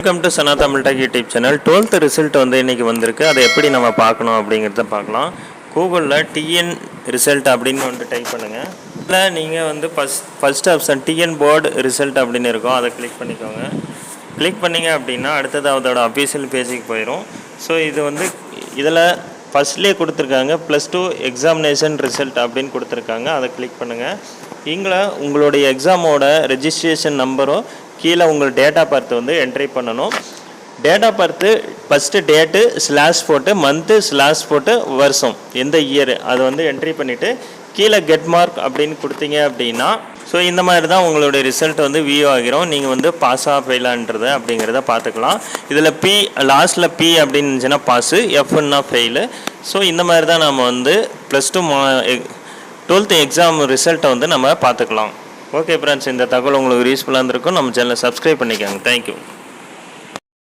Welcome to Sana Tamil tech YouTube channel twelfth result வந்து இன்றைக்கி வந்திருக்கு. அதை எப்படி நம்ம பார்க்கணும் அப்படிங்கிறத பார்க்கலாம். கூகுளில் டிஎன் ரிசல்ட் அப்படின்னு வந்துட்டு டைப் பண்ணுங்கள் இல்லை நீங்கள் வந்து first first option TN board result அப்படின்னு இருக்கும். அதை கிளிக் பண்ணிக்கோங்க. கிளிக் பண்ணிங்க அப்படின்னா அடுத்தது அதோட அஃபீஷியல் பேஜுக்கு போயிடும் ஸோ இது வந்து இதில் ஃபஸ்ட்லேயே கொடுத்துருக்காங்க. ப்ளஸ் டூ எக்ஸாமினேஷன் ரிசல்ட் அப்படின்னு கொடுத்துருக்காங்க. அதை கிளிக் பண்ணுங்கள் இங்கே உங்களுடைய எக்ஸாமோட ரெஜிஸ்ட்ரேஷன் நம்பரும் கீழே உங்கள் டேட்டா பர்த் வந்து என்ட்ரி பண்ணணும். Data birth first date slash போட்டு மந்த்து ஸ்லாஷ் போட்டு வருஷம். எந்த இயரு அதை வந்து என்ட்ரி பண்ணிவிட்டு கீழே கெட் மார்க் அப்படின்னு கொடுத்தீங்க அப்படின்னா ஸோ இந்த மாதிரி தான் உங்களுடைய ரிசல்ட் வந்து வியூ ஆகிரும். நீங்கள் வந்து பாஸாக ஃபெயிலான்றது அப்படிங்கிறத பார்த்துக்கலாம். இதில் பி லாஸ்ட்டில் பி அப்படின்னு இருந்துச்சுன்னா பாஸு எஃப்னா ஃபெயிலு ஸோ இந்த மாதிரி தான் நம்ம வந்து ப்ளஸ் டூ மா டுவெல்த்து எக்ஸாம் ரிசல்ட்டை வந்து நம்ம பார்த்துக்கலாம். ஓகே ஃப்ரெண்ட்ஸ் இந்த தகவல் உங்களுக்கு யூஸ்ஃபுல்லாக இருந்திருக்கும். நம்ம சேனலை சப்ஸ்கிரைப் பண்ணிக்கோங்க. தேங்க்யூ